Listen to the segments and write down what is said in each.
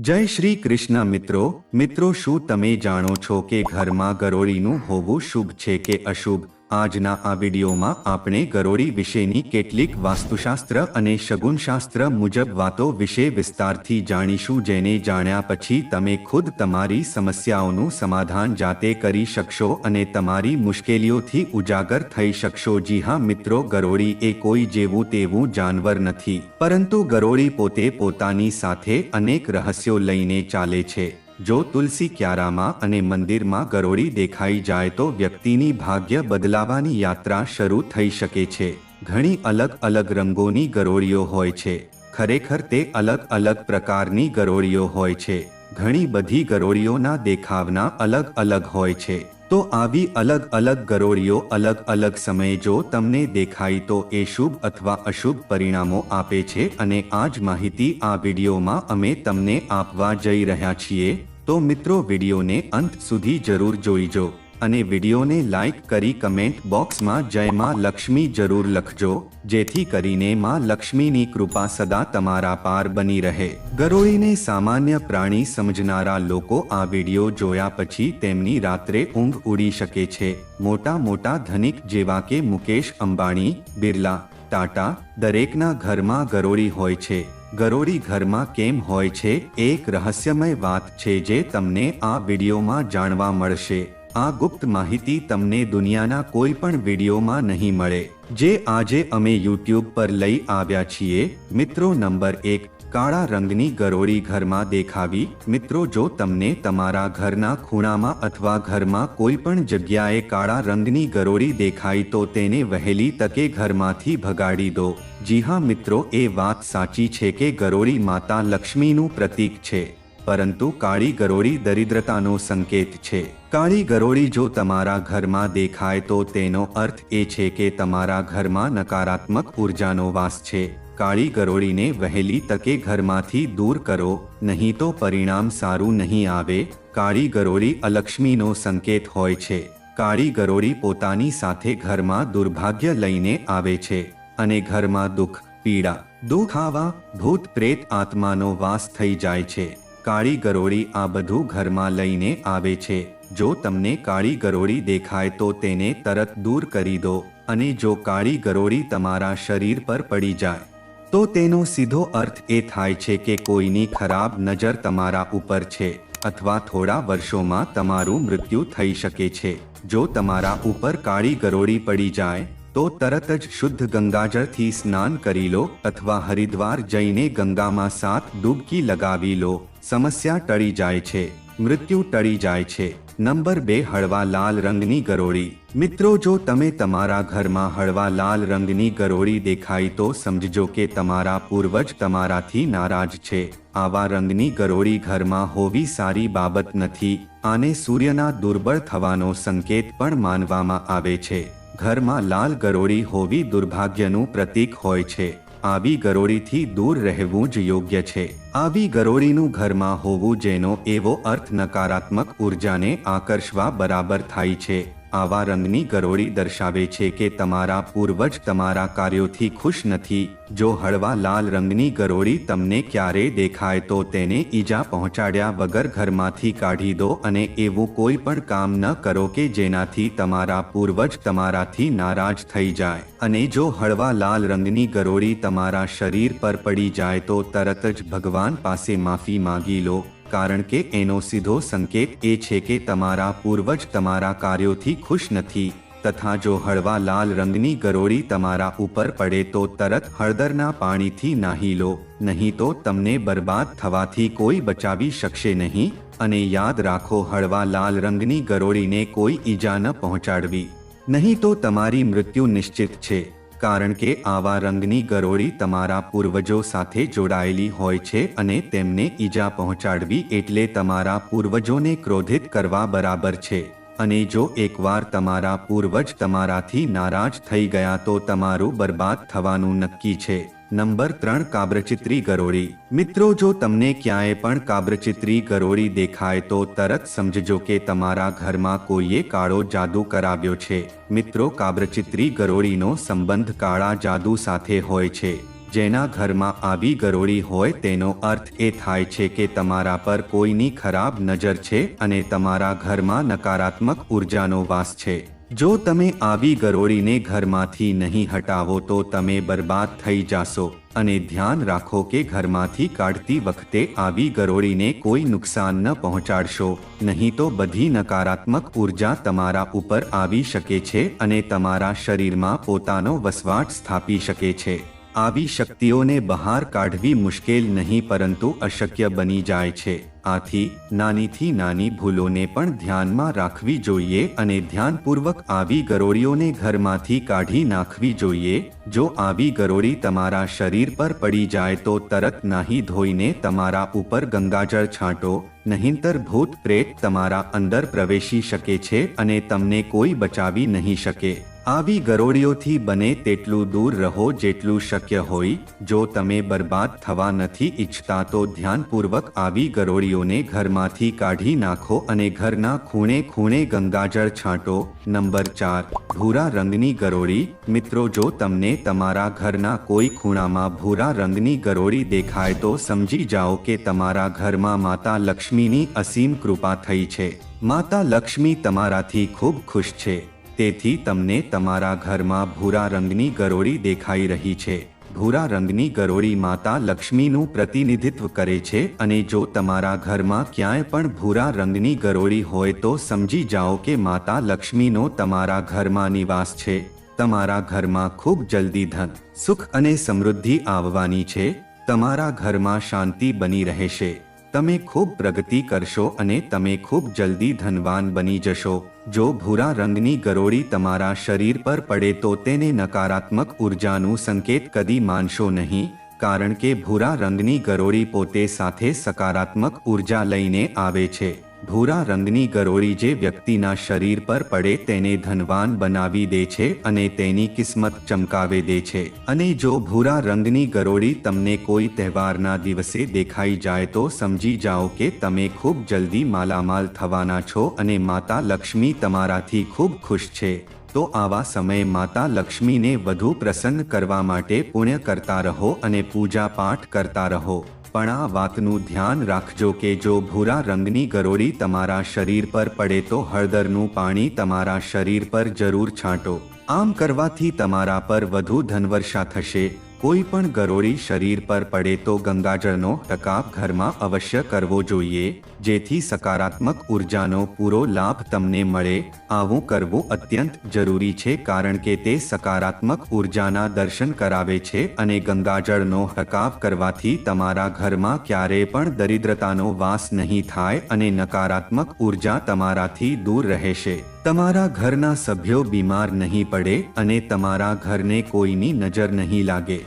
જય શ્રી કૃષ્ણ મિત્રો. મિત્રો, શું તમે જાણો છો કે ઘરમાં ગરોળીનું હોવું શુભ છે કે અશુભ? આજના આ વિડીયોમાં આપણે ગરોળી વિશેની કેટલીક વાસ્તુશાસ્ત્ર અને શગુનશાસ્ત્ર મુજબ વાતો વિશે વિસ્તારથી જાણીશું, જેને જાણ્યા પછી તમે ખુદ તમારી સમસ્યાઓનું સમાધાન જાતે કરી શકશો અને તમારી મુશ્કેલીઓથી ઉજાગર થઈ શકશો. જી હા, મિત્રો, ગરોળી એ કોઈ જેવું તેવું જાનવર નથી, પરંતુ ગરોળી પોતે પોતાની સાથે અનેક રહસ્યો લઈને ચાલે છે. જો તુલસી ક્યારામાં અને મંદિરમાં ગરોળી દેખાઈ જાય તો વ્યક્તિની ભાગ્ય બદલાવાની યાત્રા શરૂ થઈ શકે છે. ઘણી અલગ અલગ રંગોની ગરોળીઓ હોય છે. ખરેખર તે અલગ અલગ પ્રકારની ગરોળીઓ હોય છે. ઘણી બધી ગરોળીઓના દેખાવના અલગ અલગ હોય છે. તો આવી અલગ અલગ ગરોળીઓ અલગ અલગ સમયે જો તમને દેખાય તો એ શુભ અથવા અશુભ પરિણામો આપે છે અને આ જ માહિતી આ વિડીયોમાં અમે તમને આપવા જઈ રહ્યા છીએ. તો મિત્રો વિડીયોને અંત સુધી જરૂર જોઈજો. અને વિડીયોને લાઇક કરી કમેન્ટ બોક્સમાં જય માં લક્ષ્મી જરૂર લખજો, જેથી કરીને માં લક્ષ્મીની કૃપા સદા તમારા પાર બની રહે. ગરોળીને સામાન્ય પ્રાણી સમજનારા લોકો આ વીડિયો જોયા પછી તેમની રાત્રે ઊંઘ ઉડી શકે છે. મોટા મોટા ધનિક જેવા કે મુકેશ અંબાણી, બિરલા, ટાટા દરેકના ઘરમાં ગરોળી હોય છે. ગરોળી ઘરમાં કેમ હોય છે? એક રહસ્યમય વાત છે જે તમને આ વિડીયોમાં જાણવા મળશે. આ ગુપ્ત માહિતી તમને દુનિયાના કોઈ પણ વિડીયોમાં નહીં મળે. જે આજે અમે યુટ્યુબ પર લઈ આવ્યા છીએ, મિત્રો નંબર એક, કાળા રંગની ગરોળી ઘરમાં દેખાવી. મિત્રો જો તમને તમારા ઘરના ખૂણામાં અથવા ઘરમાં કોઈ પણ જગ્યાએ કાળા રંગની ગરોળી દેખાય તો તેને વહેલી તકે ઘરમાંથી ભગાડી દો. જી હા, મિત્રો, એ વાત સાચી છે કે ગરોળી માતા લક્ષ્મીનું પ્રતીક છે. પરંતુ કાળી ગરોળી દરિદ્રતાનો સંકેત છે. કાળી ગરોળી જો તમારા ઘરમાં દેખાય તો તેનો અર્થ એ છે કે તમારા ઘરમાં નકારાત્મક ઉર્જાનો વાસ છે. કાળી ગરોળીને વહેલી તકે ઘરમાંથી દૂર કરો, નહીં તો પરિણામ સારું નહીં આવે. કાળી ગરોળી અલક્ષ્મીનો સંકેત હોય છે. કાળી ગરોળી પોતાની સાથે ઘરમાં દુર્ભાગ્ય લઈને આવે છે અને ઘરમાં દુઃખ, પીડા, દુઃખ આવા ભૂત પ્રેત આત્માનો વાસ થઈ જાય છે. કાળી ગરોળી આ બધું ઘરમાં લઈને આવે છે. જો તમને કાળી ગરોળી દેખાય તો તેને તરત દૂર કરી દો અને જો કાળી ગરોળી તમારા શરીર પર પડી જાય, તો તેનો સીધો અર્થ એ થાય છે કે કોઈની ખરાબ નજર તમારા ઉપર છે અથવા થોડા વર્ષોમાં તમારું મૃત્યુ થઈ શકે છે. જો તમારા ઉપર કાળી ગરોળી પડી જાય તો તરત જ શુદ્ધ ગંગાજળથી સ્નાન કરી લો અથવા હરિદ્વાર જઈને ગંગામાં સાત ડૂબકી લગાવી લો. સમસ્યા ટળી જાય છે. મૃત્યુ ટળી જાય છે. નંબર બે, હળવા લાલ રંગની ગરોળી. મિત્રો, જો તમે તમારા ઘરમાં હળવા લાલ રંગની ગરોળી દેખાય તો સમજજો કે તમારા પૂર્વજ તમારાથી નારાજ છે. આવા રંગની ગરોળી ઘરમાં હોવી સારી બાબત નથી. આને સૂર્યના દુર્બળ થવાનો સંકેત પણ માનવામાં આવે છે. ઘરમાં લાલ ગરોળી હોવી દુર્ભાગ્યનું પ્રતીક હોય છે. આવી ગરોળીથી દૂર રહેવું જ યોગ્ય છે. આવી ગરોળીનું ઘરમાં હોવું જેનો એવો અર્થ નકારાત્મક ઉર્જાને આકર્ષવા બરાબર થાય છે. આવા રંગની ગરોળી દર્શાવે છે કે તમારા પૂર્વજ તમારા કાર્યોથી ખુશ નથી. જો હળવા લાલ રંગની ગરોળી તમને ક્યારે દેખાય તો તેને ઈજા પહોંચાડ્યા વગર ઘરમાંથી કાઢી દો અને એવું કોઈ પણ કામ ન કરો કે જેનાથી તમારા પૂર્વજ તમારાથી નારાજ થઈ જાય. અને જો હળવા લાલ રંગની ગરોળી તમારા શરીર પર પડી જાય તો તરત જ ભગવાન પાસે માફી માંગી લો. કારણ કે એનો સીધો સંકેત એ છે કે તમારા પૂર્વજ તમારા કાર્યોથી ખુશ નથી, તથા જો હળવા લાલ રંગની ગરોળી તમારા ઉપર પડે તો તરત હળદરના પાણીથી નાહી લો, નહીં તો તમને બરબાદ થવાથી કોઈ બચાવી શકશે નહીં, અને યાદ રાખો હળવા લાલ રંગની ગરોળીને કોઈ ઈજા ન પહોંચાડવી. નહીં તો તમારી મૃત્યુ નિશ્ચિત છે. કારણ કે આવા રંગની ગરોળી તમારા પૂર્વજો સાથે જોડાયેલી હોય છે અને તેમને ઈજા પહોંચાડવી એટલે તમારા પૂર્વજોને ક્રોધિત કરવા બરાબર છે. અને જો એકવાર તમારા પૂર્વજ તમારાથી નારાજ થઈ ગયા તો તમારું બરબાદ થવાનું નક્કી છે. નંબર ત્રણ, કાબ્રચિત્રી ગરોળી. મિત્રો, જો તમને ક્યાંય પણ કાબ્રચિત્રી ગરોળી દેખાય તો તરત સમજજો કે તમારા ઘરમાં કોઈએ કાળો જાદુ કરાવ્યો છે. મિત્રો, કાબ્રચિત્રી ગરોળીનો સંબંધ કાળા જાદુ સાથે હોય છે. જેના ઘરમાં આવી ગરોળી હોય તેનો અર્થ એ થાય છે કે તમારા પર કોઈની ખરાબ નજર છે અને તમારા ઘરમાં નકારાત્મક ઉર્જાનો વાસ છે. જો તમે આવી ગરોળીને ઘરમાંથી નહીં હટાવો તો તમે બરબાદ થઈ જાશો. અને ધ્યાન રાખો કે ઘરમાંથી કાઢતી વખતે આવી ગરોળીને કોઈ નુકસાન ન પહોંચાડશો. નહીં તો બધી નકારાત્મક ઊર્જા તમારા ઉપર આવી શકે છે અને તમારા શરીરમાં પોતાનો વસવાટ સ્થાપી શકે છે. આવી શક્તિઓને બહાર કાઢવી મુશ્કેલ નહીં પરંતુ અશક્ય બની જાય છે. આથી, નાનીથી નાની ભૂલોને પણ ધ્યાનમાં રાખવી જોઈએ અને ધ્યાનપૂર્વક આવી ગરોળીઓને ઘરમાંથી કાઢી નાખવી જોઈએ. જો આવી ગરોળી તમારા શરીર પર પડી જાય તો તરત નાહી ધોઈને તમારા ઉપર ગંગાજળ છાંટો, નહીંતર ભૂત પ્રેત તમારા અંદર પ્રવેશી શકે છે અને તમને કોઈ બચાવી નહીં શકે. આવી ગરોળીઓથી બને તેટલું દૂર રહો જેટલું શક્ય હોય. જો તમે બરબાદ થવા નથી ઈચ્છતા તો ધ્યાનપૂર્વક આવી ગરોળીઓને ઘરમાંથી કાઢી નાખો અને ઘરના ખૂણે ખૂણે ગંગાજળ છાંટો. નંબર ચાર, ભૂરા રંગની ગરોળી. મિત્રો, જો તમને તમારા ઘરના કોઈ ખૂણામાં ભૂરા રંગની ગરોળી દેખાય તો સમજી જાઓ કે તમારા ઘરમાં માતા લક્ષ્મીની અસીમ કૃપા થઈ છે. માતા લક્ષ્મી તમારાથી ખૂબ ખુશ છે. તેથી તમને તમારા ઘરમાં ભૂરા રંગની ગરોળી દેખાઈ રહી છે. ભૂરા રંગની ગરોળી માતા લક્ષ્મીનું પ્રતિનિધિત્વ કરે છે અને જો તમારા ઘરમાં ક્યાંય પણ ભૂરા રંગની ગરોળી હોય તો સમજી જાઓ કે માતા લક્ષ્મીનો તમારા ઘરમાં નિવાસ છે. તમારા ઘરમાં ખૂબ જલ્દી ધન, સુખ અને સમૃદ્ધિ આવવાની છે. તમારા ઘરમાં શાંતિ બની રહેશે. તમે ખૂબ પ્રગતિ કરશો અને તમે ખૂબ જલ્દી ધનવાન બની જશો. જો ભૂરા રંગની ગરોળી તમારા શરીર પર પડે તો તેને નકારાત્મક ઉર્જાનું સંકેત કદી માનશો નહીં, કારણ કે ભૂરા રંગની ગરોળી પોતે સાથે સકારાત્મક ઊર્જા લઈને આવે છે. ભૂરા રંગની ગરોળી જે વ્યક્તિના શરીર પર પડે તેને ધનવાન બનાવી દે છે અને તેની કિસ્મત ચમકાવે દે છે. અને જો ભૂરા રંગની ગરોળી તમને કોઈ તહેવારના દિવસે દેખાઈ જાય તો સમજી જાઓ કે તમે ખૂબ જલ્દી માલામાલ થવાના છો અને માતા લક્ષ્મી તમારાથી ખૂબ ખુશ છે. તો આવા સમયે માતા લક્ષ્મીને વધુ પ્રસન્ન કરવા માટે પુણ્ય કરતા રહો અને પૂજા પાઠ કરતા રહો. પણ આ વાતનું ધ્યાન રાખજો કે જો ભૂરા રંગની ગરોળી તમારા શરીર પર પડે તો હળદરનું પાણી તમારા શરીર પર જરૂર છાંટો. આમ કરવાથી તમારા પર વધુ ધનવર્ષા થશે. કોઈ પણ ગરોળી શરીર પર પડે તો ગંગાજળનો ટકાપ ઘરમાં અવશ્ય કરવો જોઈએ. જેથી સકારાત્મક ઉર્જાનો પૂરો લાભ તમને મળે. આવું કરવું અત્યંત જરૂરી છે કારણ કે તે સકારાત્મક ઉર્જાના દર્શન કરાવે છે અને ગંગાજળનો હકાવ કરવાથી તમારા ઘરમાં ક્યારેય પણ દરિદ્રતાનો વાસ નહીં થાય અને નકારાત્મક ઊર્જા તમારાથી દૂર રહેશે. તમારા ઘરના સભ્યો બીમાર નહીં પડે અને તમારા ઘરને કોઈની નજર નહીં લાગે.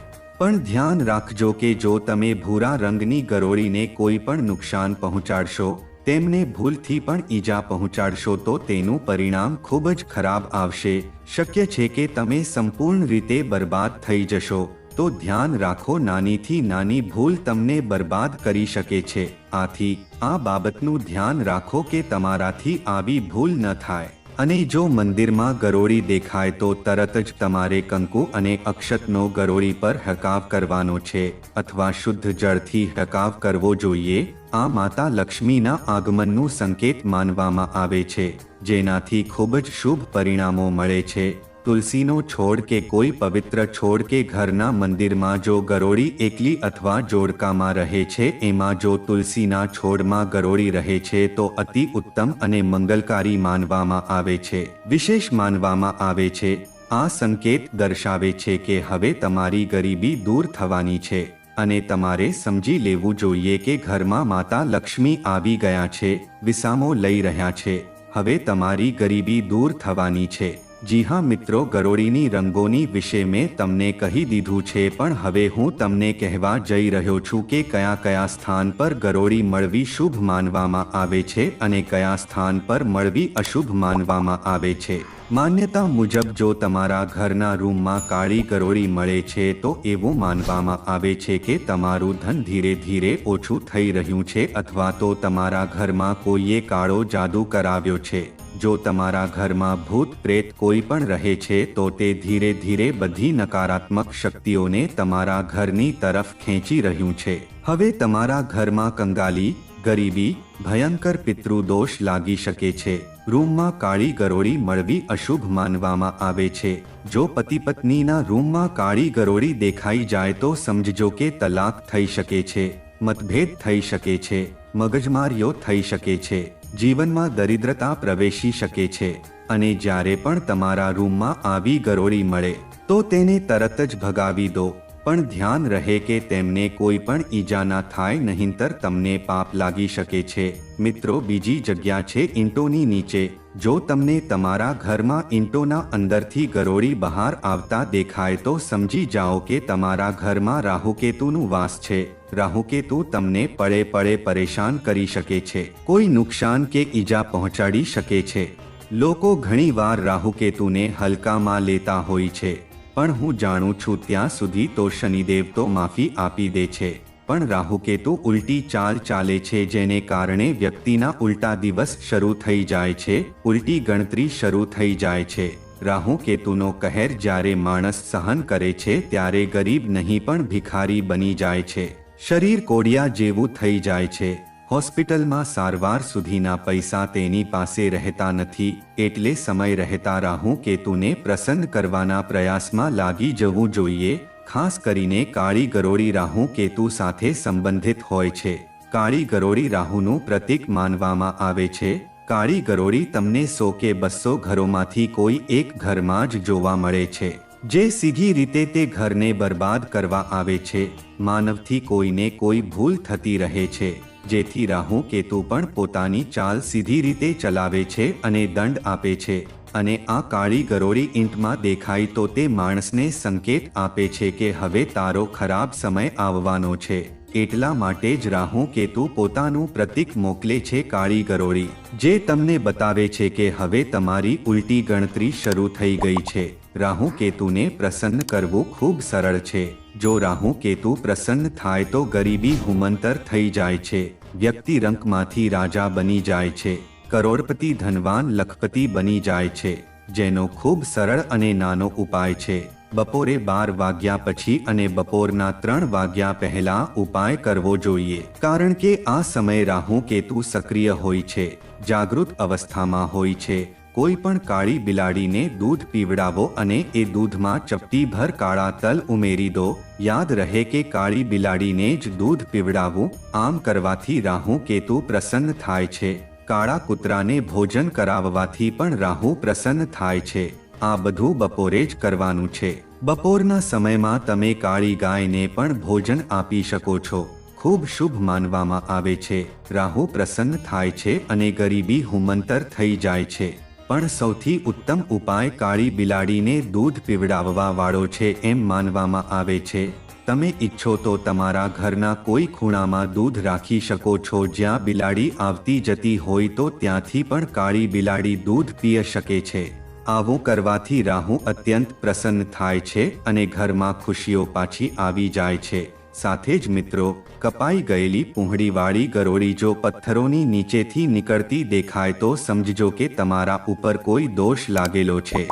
પણ ધ્યાન રાખજો કે જો તમે ભૂરા રંગની ગરોળીને કોઈ પણ નુકસાન પહોંચાડશો, તેમને ભૂલથી પણ ઈજા પહોંચાડશો તો તેનું પરિણામ ખૂબ જ ખરાબ આવશે. શક્ય છે કે તમે સંપૂર્ણ રીતે બરબાદ થઈ જશો, તો ધ્યાન રાખો નાનીથી નાની ભૂલ તમને બરબાદ કરી શકે છે. આથી, આ બાબતનું ધ્યાન રાખો કે તમારાથી આવી ભૂલ ન થાય. અને જો મંદિરમાં ગરોળી દેખાય તો તરત જ તમારે કંકુ અને અક્ષતનો ગરોળી પર હકાવ કરવાનો છે અથવા શુદ્ધ જળથી હકાવ કરવો જોઈએ. આ માતા લક્ષ્મીના આગમનનું સંકેત માનવામાં આવે છે, જેનાથી ખૂબ જ શુભ પરિણામો મળે છે. તુલસીનો છોડ કે કોઈ પવિત્ર છોડ કે ઘરના મંદિરમાં જો ગરોળી એકલી અથવા જોડકામાં રહે છે, એમાં જો તુલસીના છોડમાં ગરોળી રહે છે, તો અતિ ઉત્તમ અને મંગલકારી માનવામાં આવે છે. વિશેષ માનવામાં આવે છે. આ સંકેત દર્શાવે છે કે હવે તમારી ગરીબી દૂર થવાની છે અને તમારે સમજી લેવું જોઈએ કે ઘરમાં માતા લક્ષ્મી આવી ગયા છે, વિસામો લઈ રહ્યા છે. હવે તમારી ગરીબી દૂર થવાની છે. જી હા મિત્રો, ગરોળીની રંગોની વિશે મેં તમને કહી દીધું છે, પણ હવે હું તમને કહેવા જઈ રહ્યો છું કે કયા કયા સ્થાન પર ગરોળી મળવી શુભ માનવામાં આવે છે અને કયા સ્થાન પર મળવી અશુભ માનવામાં આવે છે. માન્યતા મુજબ જો તમારા ઘરના રૂમમાં કાળી ગરોળી મળે છે, તો એવું માનવામાં આવે છે કે તમારું ધન ધીરે ધીરે ઓછું થઈ રહ્યું છે અથવા તો તમારા ઘરમાં કોઈએ કાળો જાદુ કરાવ્યો છે. જો તમારા ઘરમાં ભૂત પ્રેત કોઈ પણ રહે છે, તો તે ધીરે ધીરે બધી નકારાત્મક શક્તિઓને તમારા ઘરની તરફ ખેંચી રહ્યું છે. હવે તમારા ઘરમાં કંગાલી, ગરીબી, ભયંકર પિતૃદોષ લાગી શકે છે. રૂમમાં કાળી ગરોળી મળવી અશુભ માનવામાં આવે છે. જો પતિ પત્નીના રૂમમાં કાળી ગરોળી દેખાઈ જાય તો સમજજો કે તલાક થઈ શકે છે, મતભેદ થઈ શકે છે, મગજમારીઓ થઈ શકે છે. જીવનમાં દરિદ્રતા પ્રવેશી શકે છે અને જ્યારે પણ તમારા રૂમમાં આવી ગરોળી મળે, તો તેને તરત જ ભગાવી દો. પણ ધ્યાન રહે કે તેમને કોઈ પણ ઈજા ના થાય, નહીંતર તમને પાપ લાગી શકે છે. મિત્રો, બીજી જગ્યા છે ઈંટોની નીચે. જો તમને તમારા ઘરમાં ઈંટોના અંદરથી ગરોળી બહાર આવતા દેખાય તો સમજી જાઓ કે તમારા ઘરમાં રાહુકેતુનું વાસ છે. રાહુકેતુ તમને પડે પડે પરેશાન કરી શકે છે. કોઈ નુકસાન કે ઈજા પહોંચાડી શકે છે. લોકો ઘણીવાર રાહુકેતુને હલકામાં લેતા હોય છે. પણ હું જાણું છું ત્યાં સુધી તો શનિદેવ તો માફી આપી દે છે. પણ રાહુકેતુ ઉલટી ચાલ ચાલે છે જેને કારણે વ્યક્તિના ઉલટા દિવસ શરૂ થઈ જાય છે, ઉલટી ગણતરી શરૂ થઈ જાય છે. રાહુ કેતુનો કહેર જ્યારે માણસ સહન કરે છે ત્યારે ગરીબ નહીં પણ ભિખારી બની જાય છે. શરીર કોડિયા જેવું થઈ જાય છે. હોસ્પિટલમાં સારવાર સુધીના પૈસા તેની પાસે રહેતા નથી, એટલે સમય રહેતા રાહુ કેતુને પ્રસન્ન કરવાના પ્રયાસમાં લાગી જવું જોઈએ ખાસ કરીને કાળી ગરોળી રાહુ કેતુ સાથે સંબંધિત હોય છે. કાળી ગરોળી રાહુનું પ્રતીક માનવામાં આવે છે. કાળી ગરોળી તમને સો કે બસો ઘરોમાંથી કોઈ એક ઘરમાં જ જોવા મળે છે. જે સીધી રીતે તે ઘરને બરબાદ કરવા આવે છે. માનવથી કોઈને કોઈ ભૂલ થતી રહે છે. જેથી રાહુ કેતુ પણ પોતાની ચાલ સીધી રીતે ચલાવે છે અને દંડ આપે છે. અને આ કાળી ગરોળી ઈંટમાં દેખાય તો તે માણસને સંકેત આપે છે કે હવે તારો ખરાબ સમય આવવાનો છે. એટલા માટે જ રાહુ કેતુ પોતાનું પ્રતીક મોકલે છે કાળી ગરોળી. જે તમને બતાવે છે કે હવે તમારી ઉલટી ગણતરી શરૂ થઈ ગઈ છે. રાહુ કેતુને પ્રસન્ન કરવું ખૂબ સરળ છે. જો રાહુ કેતુ પ્રસન્ન થાય તો ગરીબી હુમંતર થઈ જાય છે. વ્યક્તિ રંકમાંથી રાજા બની જાય છે. કરોડપતિ ધનવાન લખપતિ બની જાય છે, જેનો ખૂબ સરળ અને નાનો ઉપાય છે. બપોરે બાર વાગ્યા પછી અને બપોરના ત્રણ વાગ્યા પહેલા ઉપાય કરવો જોઈએ. કારણ કે આ સમય રાહુ કેતુ સક્રિય હોય છે, જાગૃત અવસ્થામાં હોય છે. કોઈ પણ કાળી બિલાડીને દૂધ પીવડાવો અને એ દૂધમાં ચપટીભર કાળા તલ ઉમેરી દો. યાદ રહે કે કાળી બિલાડીને જ દૂધ પીવડાવવું આમ કરવાથી રાહુ કેતુ પ્રસન્ન થાય છે. કાળા કૂતરાને ભોજન કરાવવાથી પણ રાહુ પ્રસન્ન થાય છે. આ બધું બપોરે જ કરવાનું છે. બપોરના સમયમાં તમે કાળી ગાયને પણ ભોજન આપી શકો છો. ખૂબ શુભ માનવામાં આવે છે. રાહુ પ્રસન્ન થાય છે અને ગરીબી હુમંતર થઈ જાય છે. પણ સૌથી ઉત્તમ ઉપાય કાળી બિલાડીને દૂધ પીવડાવવા વાળો છે એમ માનવામાં આવે છે. તમે ઈચ્છો તો તમારા ઘરના કોઈ ખૂણામાં દૂધ રાખી શકો છો. જ્યાં બિલાડી આવતી જતી હોય તો ત્યાંથી પણ કાળી બિલાડી દૂધ પીય શકે છે. આવું કરવાથી રાહુ અત્યંત પ્રસન્ન થાય છે અને ઘરમાં ખુશીઓ પાછી આવી જાય છે. સાથે જ મિત્રો, કપાઈ ગયેલી પૂંહડીવાળી ગરોળી જો પથ્થરોની નીચેથી નીકળતી દેખાય તો સમજજો કે તમારા ઉપર કોઈ દોષ લાગેલો છે.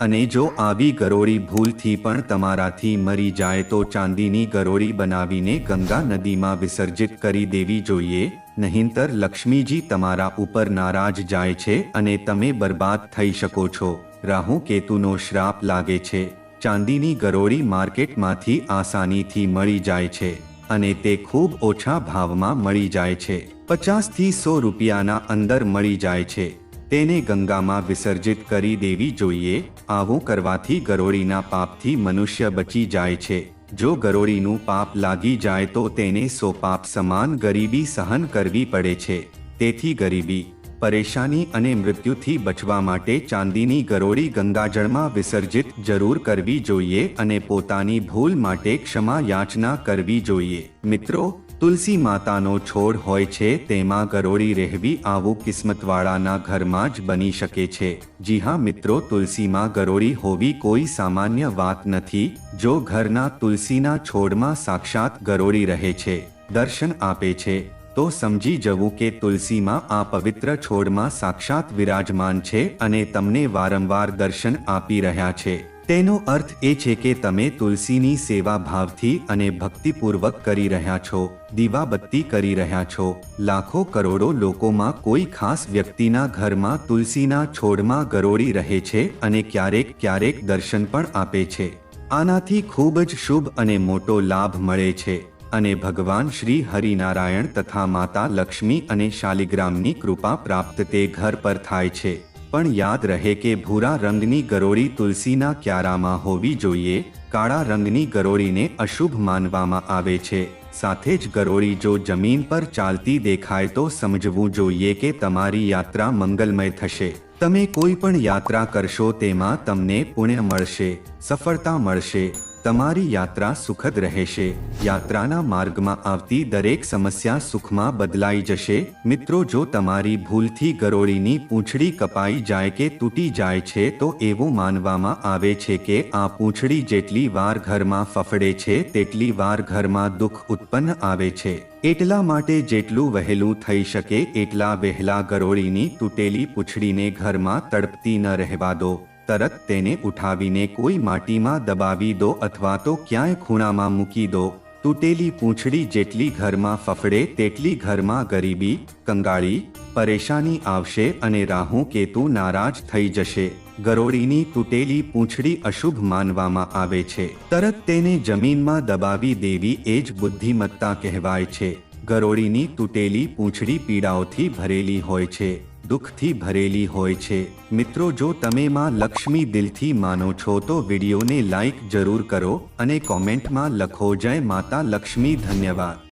અને જો આવી ગરોળી ભૂલથી પણ તમારાથી મરી જાય તો ચાંદીની ગરોળી બનાવીને ગંગા નદીમાં વિસર્જિત કરી દેવી જોઈએ, નહીંતર લક્ષ્મીજી તમારા ઉપર નારાજ જાય છે અને તમે બરબાદ થઈ શકો છો. રાહુ કેતુનો શ્રાપ લાગે છે. ચાંદીની ગરોળી માર્કેટમાંથી આસાનીથી મળી જાય છે અને તે ખૂબ ઓછા ભાવમાં મળી જાય છે. પચાસથી સો રૂપિયાના અંદર મળી જાય છે. તેને ગંગામાં વિસર્જિત કરી દેવી જોઈએ, આવું કરવાથી ગરોળીના પાપથી મનુષ્ય બચી જાય છે. જો ગરોળીનું પાપ લાગી જાય તો તેને સો પાપ સમાન ગરીબી સહન કરવી પડે છે. તેથી ગરીબી, પરેશાની અને મૃત્યુથી બચવા માટે ચાંદીની ગરોળી ગંગાજળમાં વિસર્જિત જરૂર કરવી જોઈએ અને પોતાની ભૂલ માટે ક્ષમા યાચના કરવી જોઈએ. મિત્રો તુલસી માતાનો છોડ હોય છે, તેમાં ગરોળી રહેવી આવું કિસ્મતવાળાના ઘરમાં જ બની શકે છે. જી હા મિત્રો, તુલસીમાં ગરોળી હોવી કોઈ સામાન્ય વાત નથી, જો ઘરના તુલસીના છોડમાં સાક્ષાત ગરોળી રહે છે, દર્શન આપે છે, તો સમજી જવું કે તુલસીમાં આ પવિત્ર છોડમાં સાક્ષાત વિરાજમાન છે અને તમને વારંવાર દર્શન આપી રહ્યા છે. તેનો અર્થ એ છે કે તમે તુલસીની સેવા ભાવથી અને ભક્તિપૂર્વક કરી રહ્યા છો, દીવાબત્તી કરી રહ્યા છો. લાખો કરોડો લોકોમાં કોઈ ખાસ વ્યક્તિના ઘરમાં તુલસીના છોડમાં ગરોળી રહે છે અને ક્યારેક ક્યારેક દર્શન પણ આપે છે. આનાથી ખૂબ જ શુભ અને મોટો લાભ મળે છે. અને ભગવાન શ્રી હરિનારાયણ તથા માતા લક્ષ્મી અને શાલિગ્રામની કૃપા પ્રાપ્ત તે ઘર પર થાય છે. પણ યાદ રહે કે ભૂરા રંગની ગરોળી તુલસીના ક્યારામાં હોવી જોઈએ, કાળા રંગની ગરોળીને અશુભ માનવામાં આવે છે. સાથે જ ગરોળી જો જમીન પર ચાલતી દેખાય તો સમજવું જોઈએ કે તમારી યાત્રા મંગલમય થશે. તમે કોઈ પણ યાત્રા કરશો તેમાં તમને પુણ્ય મળશે, સફળતા મળશે. તમારી યાત્રા સુખદ રહેશે. યાત્રાના માર્ગમાં આવતી દરેક સમસ્યા સુખમાં બદલાઈ જશે. મિત્રો, જો તમારી ભૂલથી ગરોળીની પૂંછડી કપાઈ જાય કે તૂટી જાય છે, તો એવું માનવામાં આવે છે કે આ પૂંછડી જેટલી વાર ઘરમાં ફફડે છે, તેટલી વાર ઘરમાં દુઃખ ઉત્પન્ન આવે છે. એટલા માટે જેટલું વહેલું થઈ શકે, એટલા વહેલા ગરોળીની તૂટેલી પૂંછડીને ઘરમાં તડપતી ન રહેવા દો. તરત તેને ઉઠાવીને કોઈ માટીમાં દબાવી દો અથવા તો ક્યાંય ખૂણામાં મૂકી દો. તૂટેલી પૂંછડી જેટલી ઘરમાં ફફડે તેટલી ઘરમાં ગરીબી, કંગાળી, પરેશાની આવશે અને રાહુ કેતુ નારાજ થઈ જશે. ગરોળીની તૂટેલી પૂંછડી અશુભ માનવામાં આવે છે. તરત તેને જમીનમાં દબાવી દેવી એ જ બુદ્ધિમત્તા કહેવાય છે. ગરોળીની તૂટેલી પૂંછડી પીડાઓથી ભરેલી હોય છે. દુઃખથી ભરેલી હોય છે. મિત્રો, જો તમે માં લક્ષ્મી દિલથી માનો છો, તો વિડીયોને લાઈક જરૂર કરો અને કોમેન્ટમાં લખો, જય માતા લક્ષ્મી, ધન્યવાદ.